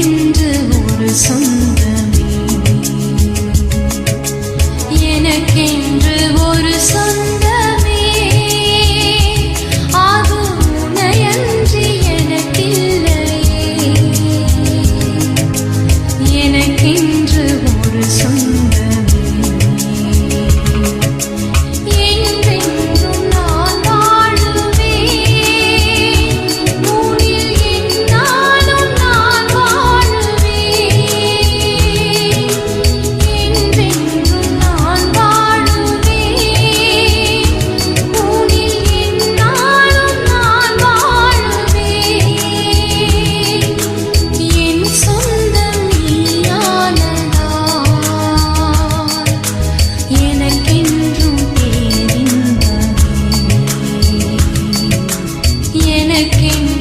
என்று ஒரு சொந்தமே. எனக்கென்று ஒரு சொந்த looking